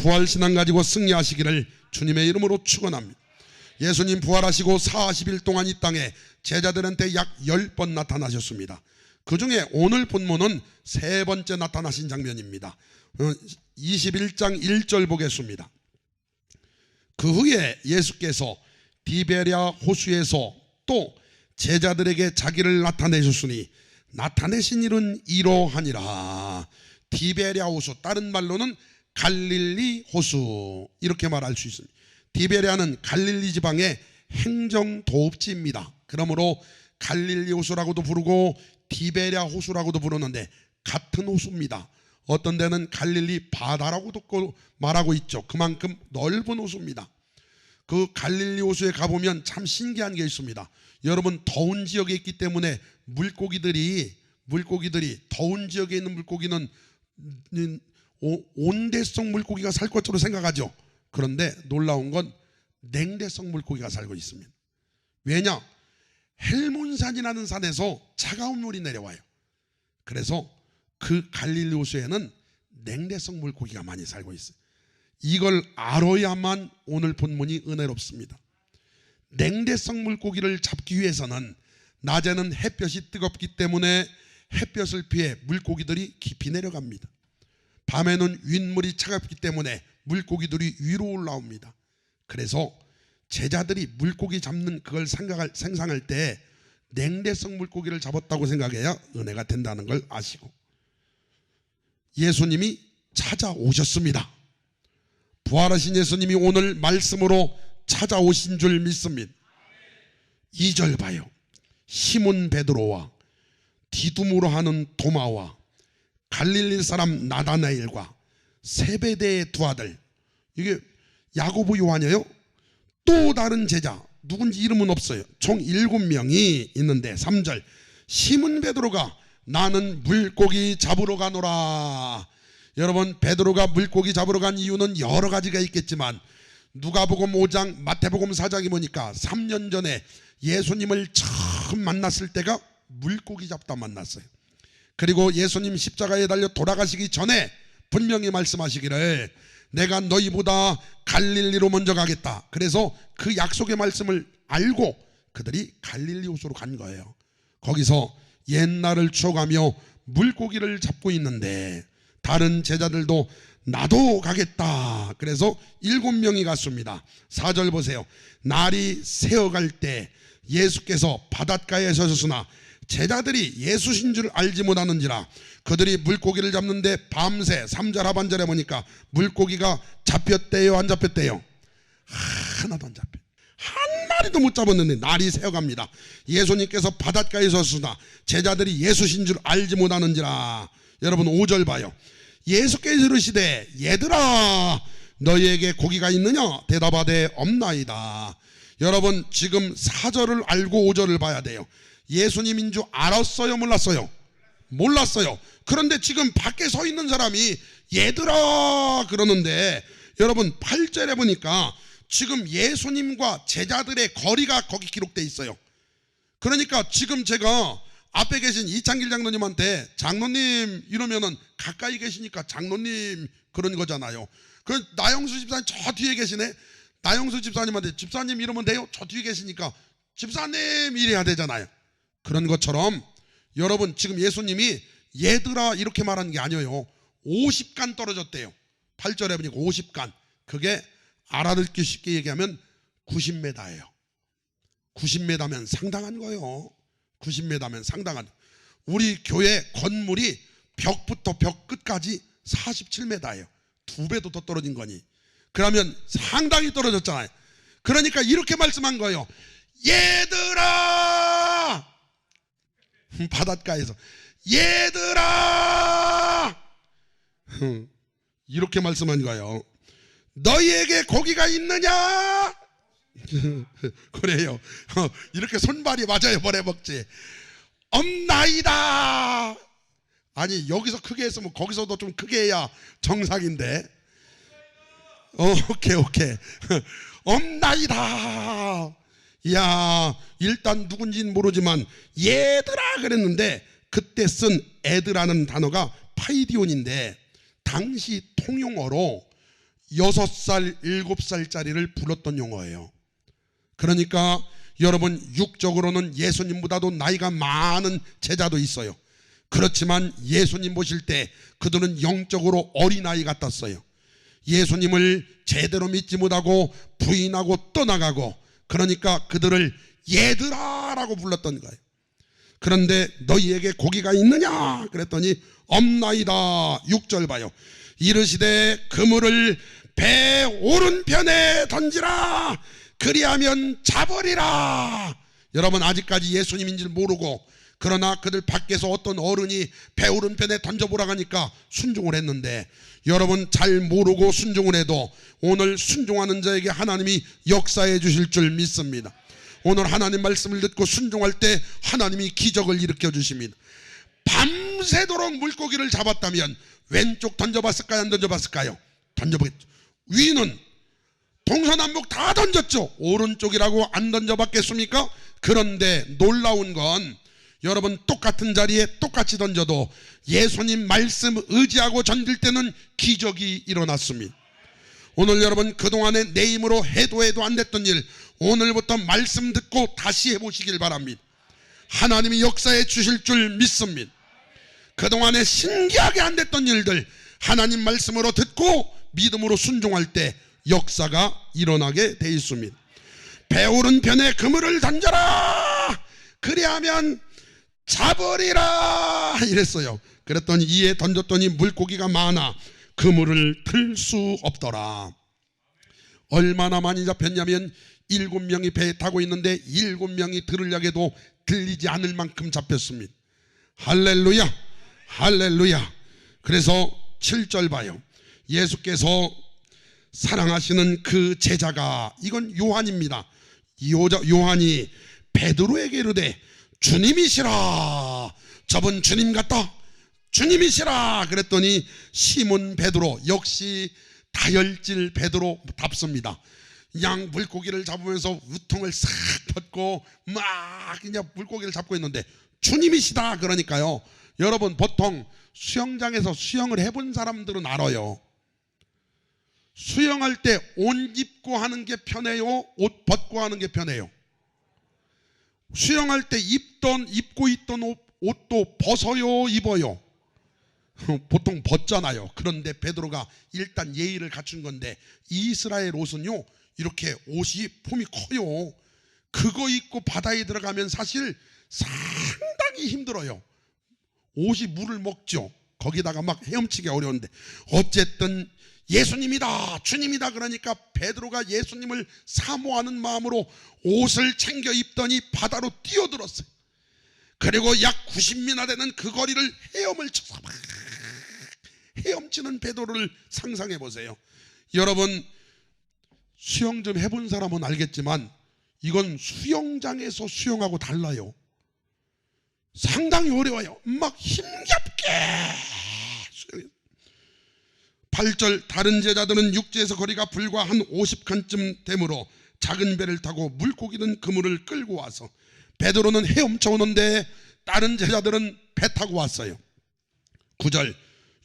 부활신앙 가지고 승리하시기를 주님의 이름으로 축원합니다. 예수님 부활하시고 40일 동안 이 땅에 제자들한테 약 10번 나타나셨습니다. 그 중에 오늘 본문은 세 번째 나타나신 장면입니다. 어, 21장 1절 보겠습니다. 그 후에 예수께서 디베랴 호수에서 또 제자들에게 자기를 나타내셨으니 나타내신 일은 이러하니라. 디베랴 호수 다른 말로는 갈릴리 호수 이렇게 말할 수 있습니다. 디베랴는 갈릴리 지방의 행정 도읍지입니다. 그러므로 갈릴리 호수라고도 부르고 디베랴 호수라고도 부르는데 같은 호수입니다. 어떤 데는 갈릴리 바다라고도 말하고 있죠. 그만큼 넓은 호수입니다. 그 갈릴리 호수에 가보면 참 신기한 게 있습니다. 여러분 더운 지역에 있기 때문에 물고기들이 물고기들이 더운 지역에 있는 물고기는 온대성 물고기가 살 것으로 생각하죠. 그런데 놀라운 건 냉대성 물고기가 살고 있습니다. 왜냐? 헬몬산이라는 산에서 차가운 물이 내려와요. 그래서 그 갈릴리 호수에는 냉대성 물고기가 많이 살고 있어요. 이걸 알아야만 오늘 본문이 은혜롭습니다. 냉대성 물고기를 잡기 위해서는 낮에는 햇볕이 뜨겁기 때문에 햇볕을 피해 물고기들이 깊이 내려갑니다. 밤에는 윗물이 차갑기 때문에 물고기들이 위로 올라옵니다. 그래서 제자들이 물고기 잡는 그걸 생각할, 생상할 때 냉대성 물고기를 잡았다고 생각해야 은혜가 된다는 걸 아시고 예수님이 찾아오셨습니다. 부활하신 예수님이 오늘 말씀으로 찾아오신 줄 믿습니다. 2절 봐요. 시몬 베드로와 디두모로 하는 도마와 갈릴리 사람 나다나엘과 세베대의 두 아들 이게 야고보 요한이에요. 또 다른 제자 누군지 이름은 없어요. 총 일곱 명이 있는데 3절 시몬 베드로가 나는 물고기 잡으러 가노라. 여러분 베드로가 물고기 잡으러 간 이유는 여러 가지가 있겠지만 누가복음 5장 마태복음 4장이 보니까 3년 전에 예수님을 처음 만났을 때가 물고기 잡다 만났어요. 그리고 예수님 십자가에 달려 돌아가시기 전에 분명히 말씀하시기를 내가 너희보다 갈릴리로 먼저 가겠다. 그래서 그 약속의 말씀을 알고 그들이 갈릴리 호수로 간 거예요. 거기서 옛날을 추억하며 물고기를 잡고 있는데 다른 제자들도 나도 가겠다. 그래서 일곱 명이 갔습니다. 4절 보세요. 날이 새어갈 때 예수께서 바닷가에 서셨으나 제자들이 예수신 줄 알지 못하는지라 그들이 물고기를 잡는데 밤새 3절 하반절에 보니까 물고기가 잡혔대요 안 잡혔대요? 하나도 안 잡혀. 한 마리도 못 잡았는데 날이 새어갑니다. 예수님께서 바닷가에 서셨으나 제자들이 예수신 줄 알지 못하는지라. 여러분 5절 봐요. 예수께서 이르시되 얘들아 너희에게 고기가 있느냐? 대답하되 없나이다. 여러분 지금 4절을 알고 5절을 봐야 돼요 예수님인 줄 알았어요 몰랐어요 몰랐어요 그런데 지금 밖에 서 있는 사람이 얘들아 그러는데 여러분 8절에 보니까 지금 예수님과 제자들의 거리가 거기 기록돼 있어요 그러니까 지금 제가 앞에 계신 이창길 장로님한테 장로님 이러면은 가까이 계시니까 장로님 그런 거잖아요. 그 나영수 집사님 저 뒤에 계시네. 나영수 집사님한테 집사님 이러면 돼요. 저 뒤에 계시니까 집사님 이래야 되잖아요. 그런 것처럼 여러분 지금 예수님이 얘들아 이렇게 말하는 게 아니에요. 50간 떨어졌대요. 8절에 보니까 50간. 그게 알아듣기 쉽게 얘기하면 90m예요. 90m면 상당한 거예요. 90m면 상당한. 우리 교회 건물이 벽부터 벽 끝까지 47m예요. 두 배도 더 떨어진 거니. 그러면 상당히 떨어졌잖아요. 그러니까 이렇게 말씀한 거예요. 얘들아! 바닷가에서 얘들아! 이렇게 말씀한 거예요. 너희에게 고기가 있느냐? 그래요. 어, 이렇게 손발이 맞아요. 버려 먹지. 없나이다. 아니 여기서 크게 했으면 거기서도 좀 크게 해야 정상인데. 어, 오케이 오케이. 없나이다. 야 일단 누군지는 모르지만 얘들아 그랬는데 그때 쓴 애들라는 단어가 파이디온인데 당시 통용어로 여섯 살, 일곱 살짜리를 불렀던 용어예요. 그러니까 여러분 육적으로는 예수님보다도 나이가 많은 제자도 있어요. 그렇지만 예수님 보실 때 그들은 영적으로 어린아이 같았어요. 예수님을 제대로 믿지 못하고 부인하고 떠나가고 그러니까 그들을 얘들아라고 불렀던 거예요. 그런데 너희에게 고기가 있느냐? 그랬더니 없나이다. 6절 봐요. 이르시되 그물을 배 오른편에 던지라. 그리하면 잡으리라. 여러분 아직까지 예수님인 줄 모르고 그러나 그들 밖에서 어떤 어른이 배 오른편에 던져보라고 하니까 순종을 했는데 여러분 잘 모르고 순종을 해도 오늘 순종하는 자에게 하나님이 역사해 주실 줄 믿습니다. 오늘 하나님 말씀을 듣고 순종할 때 하나님이 기적을 일으켜 주십니다. 밤새도록 물고기를 잡았다면 왼쪽 던져봤을까요? 안 던져봤을까요? 던져보겠죠. 위는 동서남북 다 던졌죠. 오른쪽이라고 안 던져봤겠습니까? 그런데 놀라운 건 여러분 똑같은 자리에 똑같이 던져도 예수님 말씀 의지하고 던질 때는 기적이 일어났습니다. 오늘 여러분 그동안에 내 힘으로 해도 해도 안 됐던 일 오늘부터 말씀 듣고 다시 해보시길 바랍니다. 하나님이 역사해 주실 줄 믿습니다. 그동안에 신기하게 안 됐던 일들 하나님 말씀으로 듣고 믿음으로 순종할 때 역사가 일어나게 돼 있습니다. 배오른 편에 그물을 던져라. 그리하면 잡으리라 이랬어요. 그랬더니 이에 던졌더니 물고기가 많아 그물을 들수 없더라. 얼마나 많이 잡혔냐면 일곱 명이 배에 타고 있는데 일곱 명이 들으려게도 들리지 않을 만큼 잡혔습니다. 할렐루야, 할렐루야. 그래서 7절 봐요. 예수께서 사랑하시는 그 제자가 이건 요한입니다. 요자, 요한이 베드로에게 이르되 주님이시라. 저분 주님 같다. 주님이시라. 그랬더니 시몬 베드로 역시 다혈질 베드로 답습니다. 양 물고기를 잡으면서 우통을 싹 뻗고 막 그냥 물고기를 잡고 있는데 주님이시다 그러니까요. 여러분 보통 수영장에서 수영을 해본 사람들은 알아요. 수영할 때 옷 입고 하는 게 편해요? 옷 벗고 하는 게 편해요? 수영할 때 입던 입고 있던 옷, 옷도 벗어요, 입어요? 보통 벗잖아요. 그런데 베드로가 일단 예의를 갖춘 건데 이스라엘 옷은요 이렇게 옷이 폼이 커요. 그거 입고 바다에 들어가면 사실 상당히 힘들어요. 옷이 물을 먹죠. 거기다가 막 헤엄치기 어려운데 어쨌든 예수님이다 주님이다 그러니까 베드로가 예수님을 사모하는 마음으로 옷을 챙겨 입더니 바다로 뛰어들었어요. 그리고 약 90미나 되는 그 거리를 헤엄을 쳐서 막 헤엄치는 베드로를 상상해 보세요. 여러분 수영 좀 해본 사람은 알겠지만 이건 수영장에서 수영하고 달라요. 상당히 어려워요. 막 힘겹게. 8절 다른 제자들은 육지에서 거리가 불과 한 50칸쯤 되므로 작은 배를 타고 물고기는 그물을 끌고 와서 베드로는 헤엄쳐 오는데 다른 제자들은 배 타고 왔어요. 9절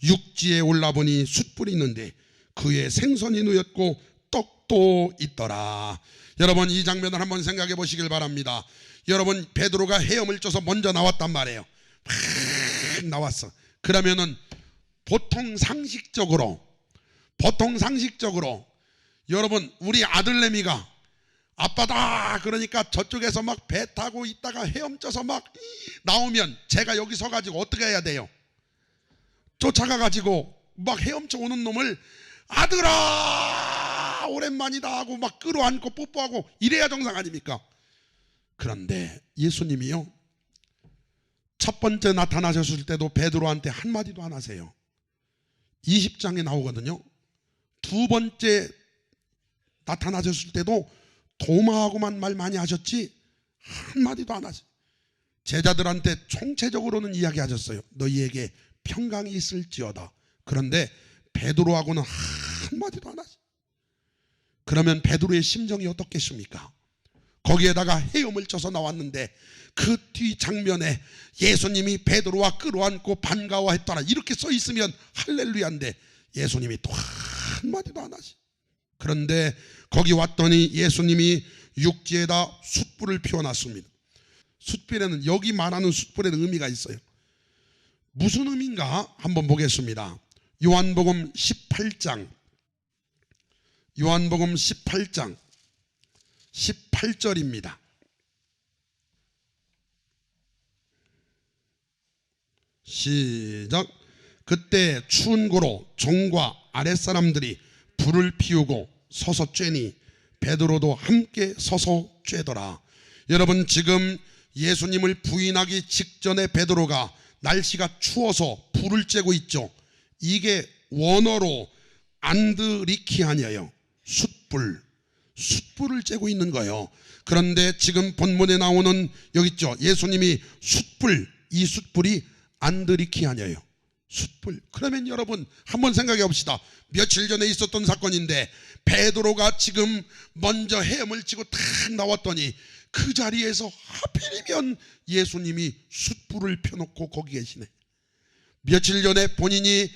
육지에 올라보니 숯불이 있는데 그에 생선이 누였고 떡도 있더라. 여러분 이 장면을 한번 생각해 보시길 바랍니다. 여러분 베드로가 헤엄을 쪄서 먼저 나왔단 말이에요. 막 나왔어. 그러면은 보통 상식적으로 보통 상식적으로 여러분 우리 아들내미가 아빠다 그러니까 저쪽에서 막 배 타고 있다가 헤엄쳐서 막 나오면 제가 여기 서 가지고 어떻게 해야 돼요? 쫓아가 가지고 막 헤엄쳐 오는 놈을 아들아 오랜만이다 하고 막 끌어안고 뽀뽀하고 이래야 정상 아닙니까? 그런데 예수님이요 첫 번째 나타나셨을 때도 베드로한테 한마디도 안 하세요 20장에 나오거든요. 두 번째 나타나셨을 때도 도마하고만 말 많이 하셨지 한마디도 안 하세요 제자들한테 총체적으로는 이야기하셨어요. 너희에게 평강이 있을지어다. 그런데 베드로하고는 한마디도 안 하지 그러면 베드로의 심정이 어떻겠습니까? 거기에다가 헤엄을 쳐서 나왔는데 그 뒤 장면에 예수님이 베드로와 끌어안고 반가워했더라 이렇게 써 있으면 할렐루야인데 예수님이 또 한마디도 안 하지 그런데 거기 왔더니 예수님이 육지에다 숯불을 피워놨습니다. 숯불에는 여기 말하는 숯불에는 의미가 있어요. 무슨 의미인가 한번 보겠습니다. 요한복음 18장 요한복음 18장 18절입니다. 시작. 그때 추운 고로 종과 아랫사람들이 불을 피우고 서서 쬐니 베드로도 함께 서서 쬐더라. 여러분 지금 예수님을 부인하기 직전에 베드로가 날씨가 추워서 불을 쬐고 있죠. 이게 원어로 안드리키아니에요. 숯불. 숯불을 쬐고 있는 거예요. 그런데 지금 본문에 나오는 여기 있죠. 예수님이 숯불, 이 숯불이 안드리키아니에요. 숯불. 그러면 여러분 한번 생각해 봅시다. 며칠 전에 있었던 사건인데 베드로가 지금 먼저 헤엄을 치고 탁 나왔더니 그 자리에서 하필이면 예수님이 숯불을 펴놓고 거기 계시네. 며칠 전에 본인이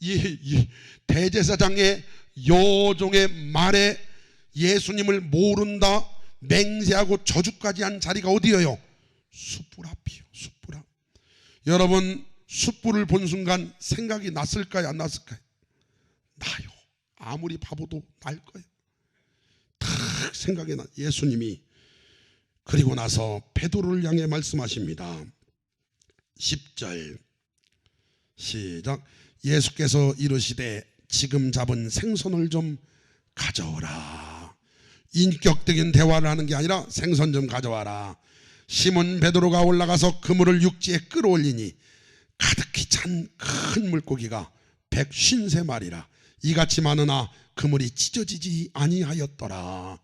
이, 이 대제사장의 여종의 말에 예수님을 모른다 맹세하고 저주까지 한 자리가 어디예요? 숯불 앞이요. 숯불 앞. 여러분 숯불을 본 순간 생각이 났을까요? 안 났을까요? 나요. 아무리 바보도 날 거예요. 탁 생각이 나. 예수님이 그리고 나서 베드로를 향해 말씀하십니다. 10절 시작 예수께서 이르시되 지금 잡은 생선을 좀 가져오라. 인격적인 대화를 하는 게 아니라 생선 좀 가져와라. 시몬 베드로가 올라가서 그물을 육지에 끌어올리니 가득히 찬 큰 물고기가 백쉰세 마리라 이같이 많으나 그물이 찢어지지 아니하였더라.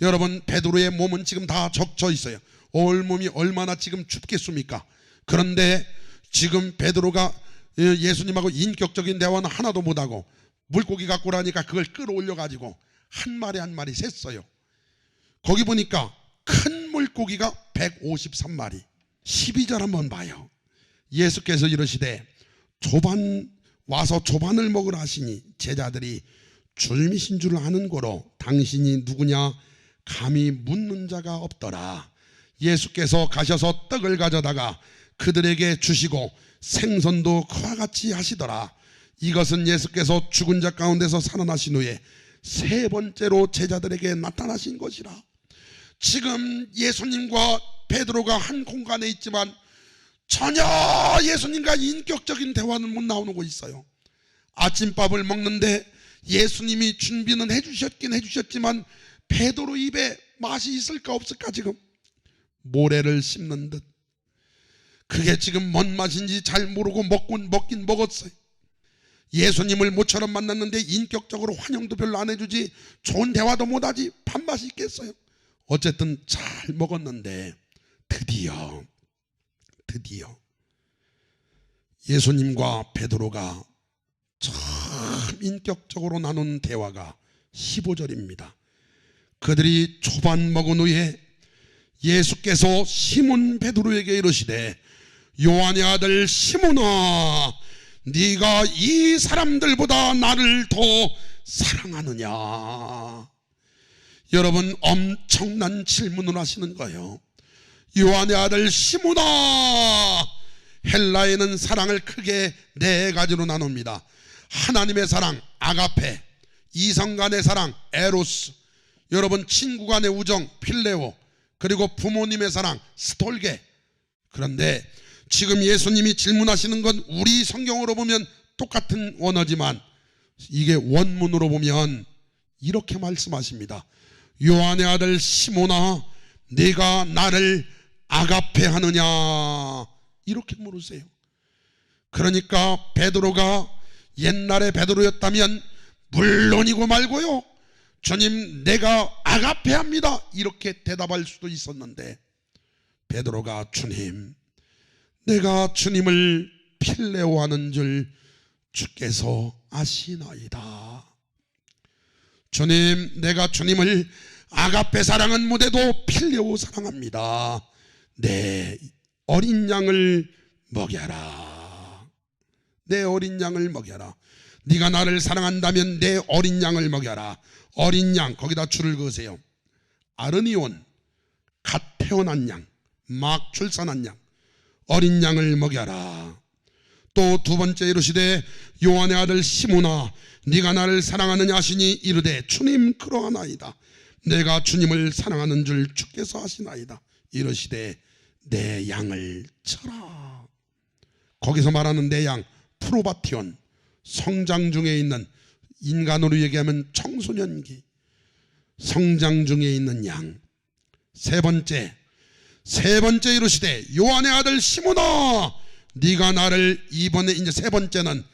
여러분 베드로의 몸은 지금 다 적쳐 있어요. 온몸이 얼마나 지금 춥겠습니까? 그런데 지금 베드로가 예수님하고 인격적인 대화는 하나도 못하고 물고기 갖고 오라니까 그걸 끌어올려 가지고 한 마리 한 마리 셌어요. 거기 보니까 큰 물고기가 153마리. 12절 한번 봐요. 예수께서 이러시되 조반 와서 조반을 먹으라 하시니 제자들이 줄미신 줄 아는 거로 당신이 누구냐 감히 묻는 자가 없더라. 예수께서 가셔서 떡을 가져다가 그들에게 주시고 생선도 그와 같이 하시더라. 이것은 예수께서 죽은 자 가운데서 살아나신 후에 세 번째로 제자들에게 나타나신 것이라. 지금 예수님과 베드로가 한 공간에 있지만 전혀 예수님과 인격적인 대화는 못 나오고 있어요. 아침밥을 먹는데 예수님이 준비는 해주셨긴 해주셨지만 베드로 입에 맛이 있을까 없을까 지금 모래를 씹는 듯 그게 지금 뭔 맛인지 잘 모르고 먹긴 먹긴 먹었어요. 예수님을 모처럼 만났는데 인격적으로 환영도 별로 안 해주지 좋은 대화도 못하지 밥맛이 있겠어요. 어쨌든 잘 먹었는데 드디어 드디어 예수님과 베드로가 참 인격적으로 나눈 대화가 15절입니다. 그들이 초반 먹은 후에 예수께서 시몬 베드로에게 이르시되 요한의 아들 시몬아 네가 이 사람들보다 나를 더 사랑하느냐 여러분 엄청난 질문을 하시는 거예요. 요한의 아들 시몬아 헬라에는 사랑을 크게 네 가지로 나눕니다. 하나님의 사랑 아가페. 이성 간의 사랑 에로스. 여러분 친구 간의 우정 필레오. 그리고 부모님의 사랑 스톨게. 그런데 지금 예수님이 질문하시는 건 우리 성경으로 보면 똑같은 원어지만 이게 원문으로 보면 이렇게 말씀하십니다. 요한의 아들 시모나 네가 나를 아가페 하느냐 이렇게 물으세요. 그러니까 베드로가 옛날에 베드로였다면 물론이고 말고요. 주님 내가 아가페 합니다. 이렇게 대답할 수도 있었는데 베드로가 주님 내가 주님을 필레오하는 줄 주께서 아시나이다. 주님, 내가 주님을 아가페 사랑은 무대도 필레오 사랑합니다. 내 어린 양을 먹여라. 내 어린 양을 먹여라. 네가 나를 사랑한다면 내 어린 양을 먹여라. 어린 양 거기다 줄을 그으세요. 아르니온 갓 태어난 양, 막 출산한 양, 어린 양을 먹여라. 또 두 번째 이르시되 요한의 아들 시모나 네가 나를 사랑하느냐 하시니 이르되 주님 그러하나이다. 내가 주님을 사랑하는 줄 주께서 하시나이다. 이르시되 내 양을 쳐라. 거기서 말하는 내 양 프로바티온 성장 중에 있는 인간으로 얘기하면 청소년기 성장 중에 있는 양. 세 번째 세 번째 이르시되 요한의 아들 시모나 네가 나를 이번에 이제 세 번째는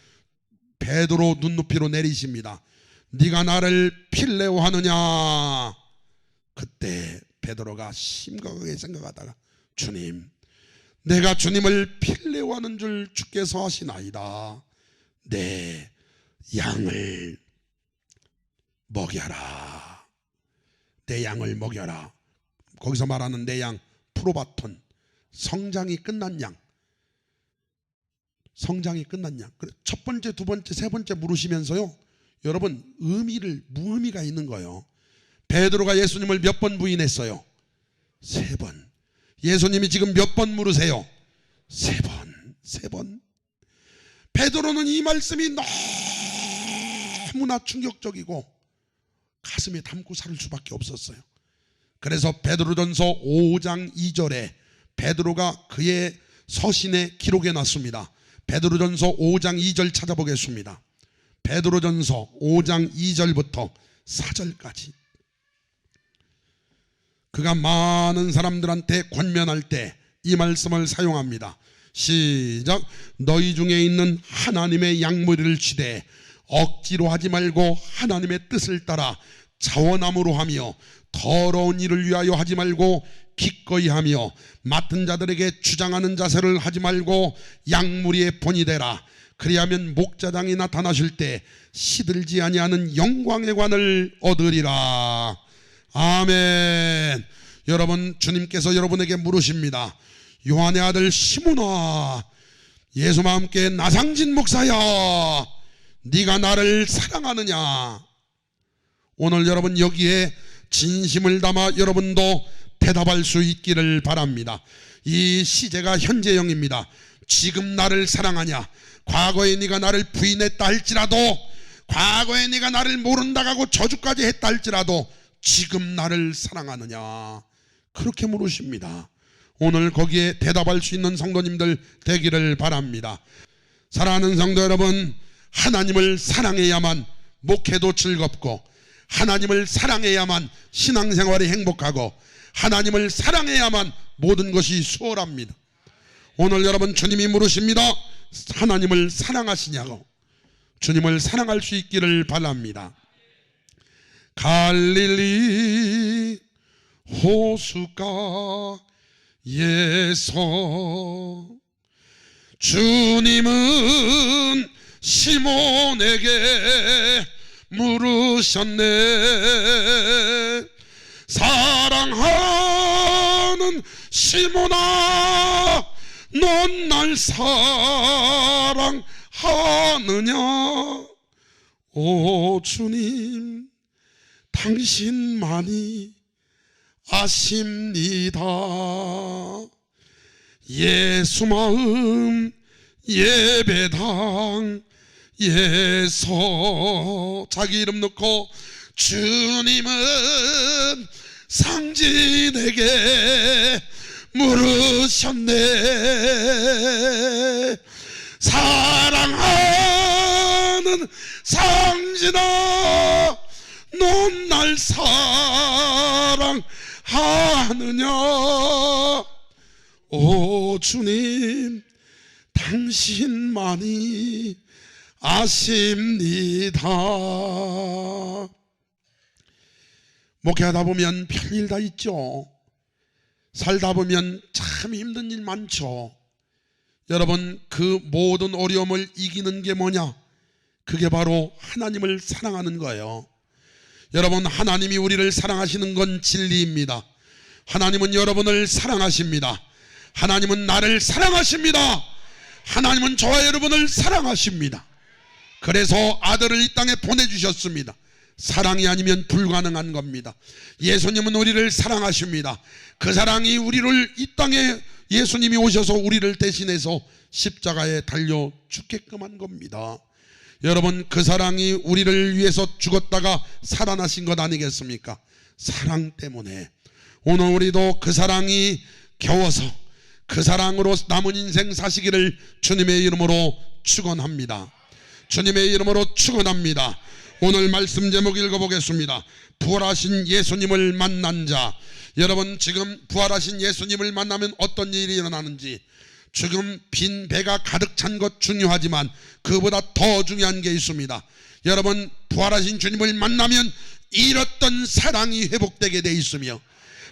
베드로 눈높이로 내리십니다. 네가 나를 필레오 하느냐? 그때 베드로가 심각하게 생각하다가 주님 내가 주님을 필레오 하는 줄 주께서 하시나이다. 내 양을 먹여라. 내 양을 먹여라. 거기서 말하는 내 양 프로바톤 성장이 끝난 양 성장이 끝난 양. 첫 번째, 두 번째, 세 번째 물으시면서요. 여러분 의미를 무의미가 있는 거예요. 베드로가 예수님을 몇 번 부인했어요? 세 번. 예수님이 지금 몇 번 물으세요? 세 번. 세 번. 베드로는 이 말씀이 너무나 충격적이고 가슴에 담고 살 수밖에 없었어요. 그래서 베드로전서 5장 2절에 베드로가 그의 서신에 기록해 놨습니다. 베드로전서 5장 2절 찾아보겠습니다. 베드로전서 5장 2절부터 4절까지 그가 많은 사람들한테 권면할 때 이 말씀을 사용합니다. 시작 너희 중에 있는 하나님의 양무리를 치되 억지로 하지 말고 하나님의 뜻을 따라 자원함으로 하며 더러운 일을 위하여 하지 말고 기꺼이 하며 맡은 자들에게 주장하는 자세를 하지 말고 양무리의 본이 되라. 그리하면 목자장이 나타나실 때 시들지 아니하는 영광의 관을 얻으리라. 아멘. 여러분 주님께서 여러분에게 물으십니다. 요한의 아들 시므나 예수와 함께 나상진 목사야 네가 나를 사랑하느냐? 오늘 여러분 여기에 진심을 담아 여러분도 대답할 수 있기를 바랍니다. 이 시제가 현재형입니다. 지금 나를 사랑하냐? 과거에 네가 나를 부인했다 할지라도 과거에 네가 나를 모른다 하고 저주까지 했다 할지라도 지금 나를 사랑하느냐? 그렇게 물으십니다. 오늘 거기에 대답할 수 있는 성도님들 되기를 바랍니다. 사랑하는 성도 여러분, 하나님을 사랑해야만 목회도 즐겁고 하나님을 사랑해야만 신앙생활이 행복하고 하나님을 사랑해야만 모든 것이 수월합니다. 오늘 여러분 주님이 물으십니다. 하나님을 사랑하시냐고. 주님을 사랑할 수 있기를 바랍니다. 갈릴리 호수가에서 주님은 시몬에게 물으셨네 사랑하는 시몬아 넌 날 사랑하느냐? 오 주님 당신만이 아십니다. 예수 마음 예배당 예서. 자기 이름 넣고 주님은 상진에게 물으셨네 사랑하는 상진아 넌 날 사랑하느냐 오 주님 당신만이 아십니다. 목회하다 보면 별일 다 있죠. 살다 보면 참 힘든 일 많죠. 여러분 그 모든 어려움을 이기는 게 뭐냐? 그게 바로 하나님을 사랑하는 거예요. 여러분 하나님이 우리를 사랑하시는 건 진리입니다. 하나님은 여러분을 사랑하십니다. 하나님은 나를 사랑하십니다. 하나님은 저와 여러분을 사랑하십니다. 그래서 아들을 이 땅에 보내주셨습니다. 사랑이 아니면 불가능한 겁니다. 예수님은 우리를 사랑하십니다. 그 사랑이 우리를 이 땅에 예수님이 오셔서 우리를 대신해서 십자가에 달려 죽게끔 한 겁니다. 여러분 그 사랑이 우리를 위해서 죽었다가 살아나신 것 아니겠습니까? 사랑 때문에 오늘 우리도 그 사랑이 겨워서 그 사랑으로 남은 인생 사시기를 주님의 이름으로 축원합니다. 주님의 이름으로 축원합니다. 오늘 말씀 제목 읽어보겠습니다. 부활하신 예수님을 만난 자. 여러분 지금 부활하신 예수님을 만나면 어떤 일이 일어나는지 지금 빈 배가 가득 찬 것 중요하지만 그보다 더 중요한 게 있습니다. 여러분 부활하신 주님을 만나면 잃었던 사랑이 회복되게 돼 있으며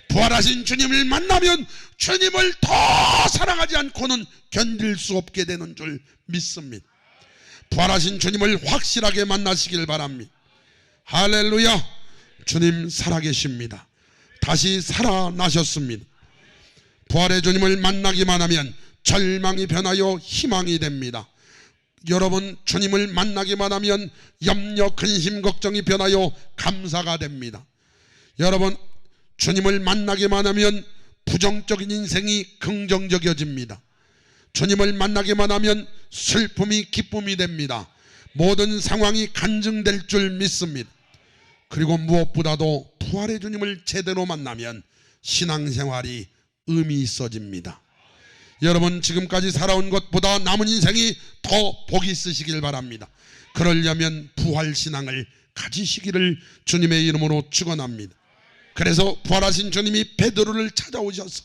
부활하신 주님을 만나면 주님을 더 사랑하지 않고는 견딜 수 없게 되는 줄 믿습니다. 부활하신 주님을 확실하게 만나시길 바랍니다. 할렐루야. 주님 살아계십니다. 다시 살아나셨습니다. 부활의 주님을 만나기만 하면 절망이 변하여 희망이 됩니다. 여러분 주님을 만나기만 하면 염려, 근심, 걱정이 변하여 감사가 됩니다. 여러분 주님을 만나기만 하면 부정적인 인생이 긍정적이어집니다. 주님을 만나기만 하면 슬픔이 기쁨이 됩니다. 모든 상황이 간증될 줄 믿습니다. 그리고 무엇보다도 부활의 주님을 제대로 만나면 신앙생활이 의미 있어집니다. 여러분 지금까지 살아온 것보다 남은 인생이 더 복이 있으시길 바랍니다. 그러려면 부활 신앙을 가지시기를 주님의 이름으로 축원합니다. 그래서 부활하신 주님이 베드로를 찾아오셔서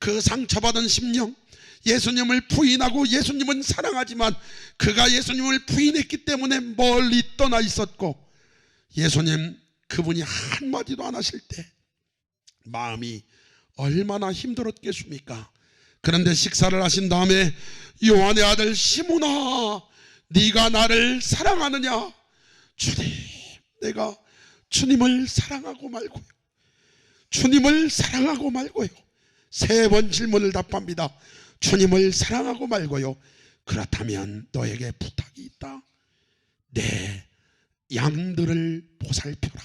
그 상처받은 심령 예수님을 부인하고 예수님은 사랑하지만 그가 예수님을 부인했기 때문에 멀리 떠나 있었고 예수님 그분이 한마디도 안 하실 때 마음이 얼마나 힘들었겠습니까? 그런데 식사를 하신 다음에 요한의 아들 시몬아 네가 나를 사랑하느냐? 주님 내가 주님을 사랑하고 말고요. 주님을 사랑하고 말고요. 세 번 질문을 답합니다. 주님을 사랑하고 말고요. 그렇다면 너에게 부탁이 있다. 내 양들을 보살펴라.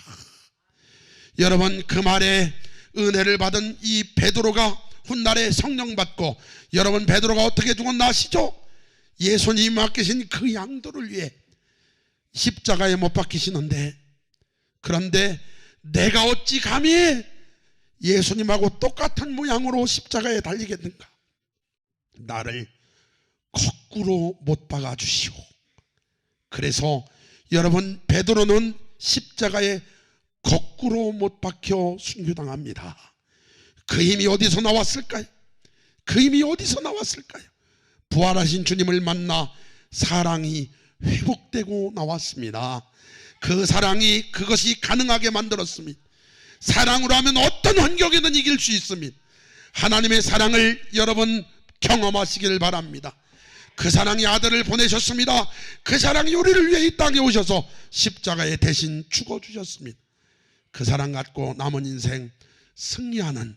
여러분 그 말에 은혜를 받은 이 베드로가 훗날에 성령 받고 여러분 베드로가 어떻게 죽었나 아시죠? 예수님이 맡기신 그 양들을 위해 십자가에 못 박히시는데 그런데 내가 어찌 감히 예수님하고 똑같은 모양으로 십자가에 달리겠는가? 나를 거꾸로 못 박아 주시오. 그래서 여러분 베드로는 십자가에 거꾸로 못 박혀 순교당합니다. 그 힘이 어디서 나왔을까요? 그 힘이 어디서 나왔을까요? 부활하신 주님을 만나 사랑이 회복되고 나왔습니다. 그 사랑이 그것이 가능하게 만들었습니다. 사랑으로 하면 어떤 환경에든 이길 수 있습니다. 하나님의 사랑을 여러분 경험하시길 바랍니다. 그 사랑이 아들을 보내셨습니다. 그 사랑이 우리를 위해 이 땅에 오셔서 십자가에 대신 죽어주셨습니다. 그 사랑 갖고 남은 인생 승리하는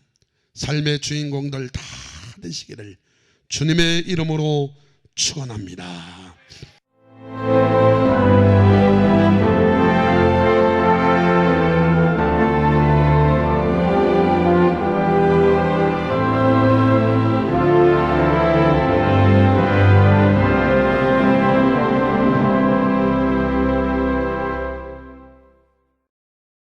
삶의 주인공들 다 되시기를 주님의 이름으로 축원합니다.